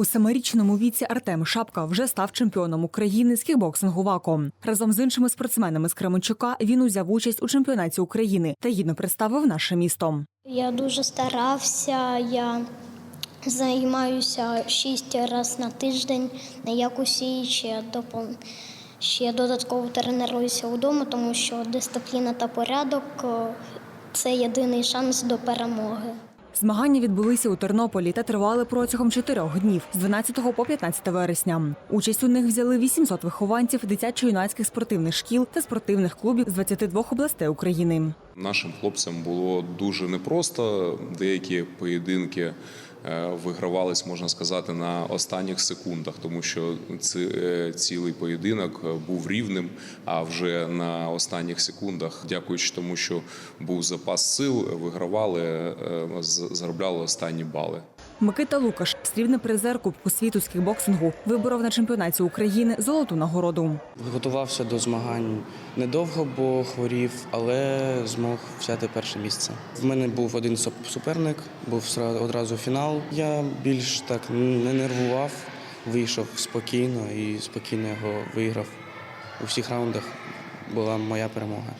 У семирічному віці Артем Шапка вже став чемпіоном України з кікбоксингу ВАКО. Разом з іншими спортсменами з Кременчука він узяв участь у чемпіонаті України та гідно представив наше місто. Я дуже старався. Я займаюся шість разів на тиждень, не як усі ще допом... ще додатково тренуюся вдома, тому що дисципліна та порядок це єдиний шанс до перемоги. Змагання відбулися у Тернополі та тривали протягом чотирьох днів з 12 по 15 вересня. Участь у них взяли 800 вихованців дитячо-юнацьких спортивних шкіл та спортивних клубів з 22 областей України. Нашим хлопцям було дуже непросто. Деякі поєдинки вигравались, можна сказати, на останніх секундах, тому що е, цілий поєдинок е, був рівним. А вже на останніх секундах, дякуючи тому, що був запас сил, вигравали, е, заробляли останні бали. Микита Лукаш, срібний призер Кубку світу з кікбоксингу, виборов на чемпіонаті України золоту нагороду. Готувався до змагань недовго, бо хворів, але змог взяти перше місце. В мене був один суп- суперник, був одразу фінал. Я більш так не нервував, вийшов спокійно і спокійно його виграв. У всіх раундах була моя перемога.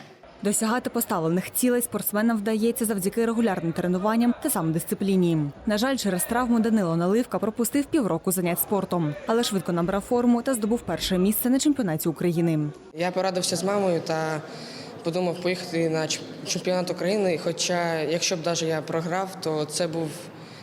Досягати поставлених цілей спортсменам вдається завдяки регулярним тренуванням та самодисципліні. На жаль, через травму Данило Наливка пропустив півроку занять спортом, але швидко набрав форму та здобув перше місце на чемпіонаті України. Я порадився з мамою та подумав поїхати на чемпіонат України. Хоча, якщо б навіть я програв, то це був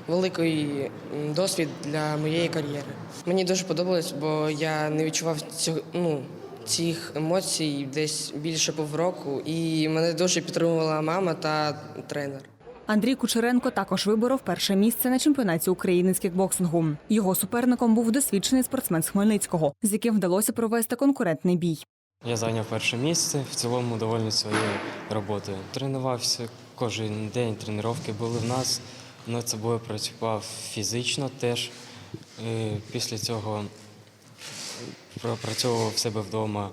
великий досвід для моєї кар'єри. Мені дуже подобалось, бо я не відчував цього, ну, цих емоцій десь більше півроку, і мене дуже підтримувала мама та тренер. Андрій Кучеренко також виборов перше місце на чемпіонаті України з кікбоксингу. Його суперником був досвідчений спортсмен з Хмельницького, з яким вдалося провести конкурентний бій. Я зайняв перше місце. В цілому довольний своєю роботою. Тренувався кожен день. Тренування були в нас. Над собою працював фізично теж. Е, Після цього пропрацьовував себе вдома,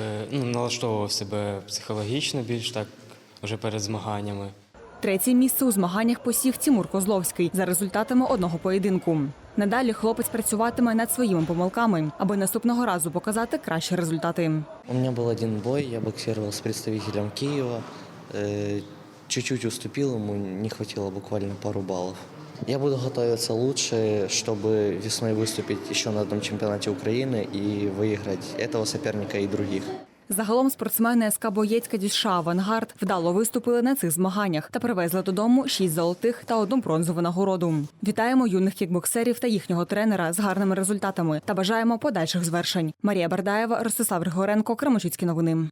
е, ну, налаштовував себе психологічно більш так вже перед змаганнями. Третє місце у змаганнях посів Тімур Козловський за результатами одного поєдинку. Надалі хлопець працюватиме над своїми помилками, аби наступного разу показати кращі результати. У меня был один бой, я боксировал с представителем Киева. Э, Чуть-чуть уступил ему, не хватило буквально пару баллов. Я буду готовиться лучше, чтобы весной выступить еще на одном чемпионате Украины и выиграть этого соперника и других. Загалом спортсмени СК Боєцька дюша Авангард вдало виступили на цих змаганнях та привезли додому шість золотих та одну бронзову нагороду. Вітаємо юних кікбоксерів та їхнього тренера з гарними результатами та бажаємо подальших звершень. Марія Бардаєва, Ростислав Григоренко, Крамочицькі новини.